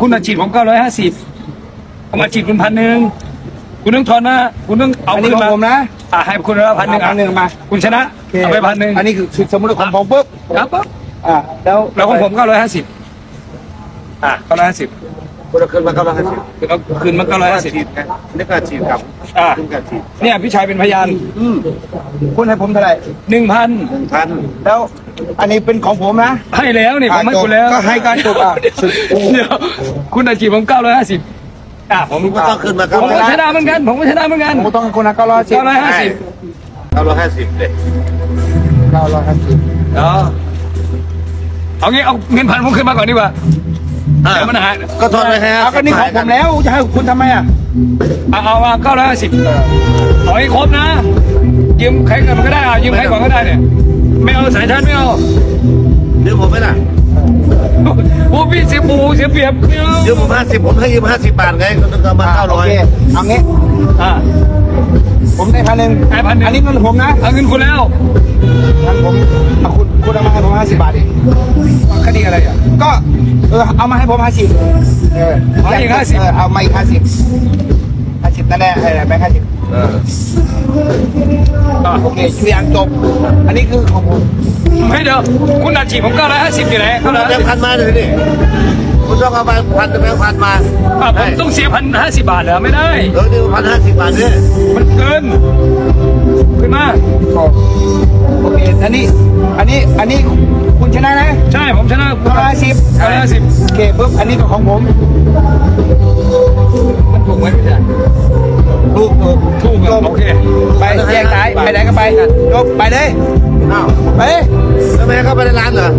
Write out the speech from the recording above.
คุณอาชีพผมเก้าร้อยห้าสิบผมอาชีพคุณพันหนึ่งคุณต้องทอนมาคุณต้องเอาอันนี้คืนของมาผมนะอ่าให้คุณละพันหนึ่งพันหนึ่งมา คุณชนะเอาไปพันหนึ่งอันนี้คือคือสมมติของผมปุ๊บครับปั๊บอ่าแล้วแล้วของผมเก้าร้อยห้าสิบอ่าเก้าร้อยห้าสิบคุณเอาขึ้นมาเก้าร้อยห้าสิบเอาคืนมาเก้าร้อยห้าสิบฉีดไงนี่การฉีดครับอ่าขึ้นการฉีดเนี่ยพี่ชายเป็นพยานอืมคุณให้ผมเท่าไหร่หนึ่งพันหนึ่งพันแล้ว อันนี้เป็นของผมนะให้แล้วนี่ผมให้อะคุณแล้วก็ให้การจบอะเดี๋ยวคุณอาชีพผมเก้าร้อยห้าสิบอ่าผมก็ต้องขึ้นมาผเก้ามร้ก็อยชนะเหมือนกัน ผมก็ชนะเหมือนกันผมต้องให้คุณนะเก้าร้อยสิบเก้าร้อยห้าสิบเก้าร้อยห้าสิบเลยเก้าร้อยห้าสิบเออเอางี้เอาเงินพันผมขึ้นมาก่อนดีกว่าเดี๋ยวมันหายก็ทอนไปฮะเอาก็นี่ของผมแล้วจะให้คุณทำไมอะเอาเอามาเก้าร้อยห้าสิบเอาให้ครบนะ ยืมใครก่อนก็ได้อะยืมใครก่อนก็ได้เนี่ยไม่เอาสายชาร์จไม่เอาเดี๋ยวผมไหมล่ะโอ้พี่เสียปูเสียเปรียบไม่เอาเดี๋ยวผมห้าสิบผมให้ยืมห้าสิบบาทไงก็ต้องมาเก้าโอร้อยเคเอางี้อ่าผมได้พันหนึ่งให้1,000อันนี้เงินผมนะเอาเงินคุณแล้วงั้นผมเอาคุณคุณเอามาให้ผมห้าสิบบาทดิคดีอะไรอะก็เออเอามาให้ผมห้าสิบเออเอาอีก50เออเอามาอีกห้าสิบห้าสิบนั่นแหละเออแบงค์ห้าสิบอ่า โอเคทุกอย่างจบ อันนี้คือของผมไม่เดี๋ยวคุณอาชีพผมเก้าร้อยห้าสิบอยู่ไหนคุเก้าณร้อยเอาแบงค์พันมาเลยดิคุณต้องเอาแบงค์พันแบงค์พันมาอ่าผมต้องเสียพันห้าสิบบาทเหรอไม่ได้เออนี่พันห้าสิบบาทเนี่ยมันเกินขึ้นมาโอเคอันนี้ อันนี้อันนี้คุณชนะนะ ใช่ผมชนะเก้าร้อยห้าสิบเก้าร้อยห้าสิบโอเคปุ๊บอันนี้ก็ของผม กถูกถูกจอะบโอเคไปแยกซ้ายไปไหนก็ไปจบไปเลยอ้าวไปเลยแล้วแม่เข้าไปในร้านเหรอ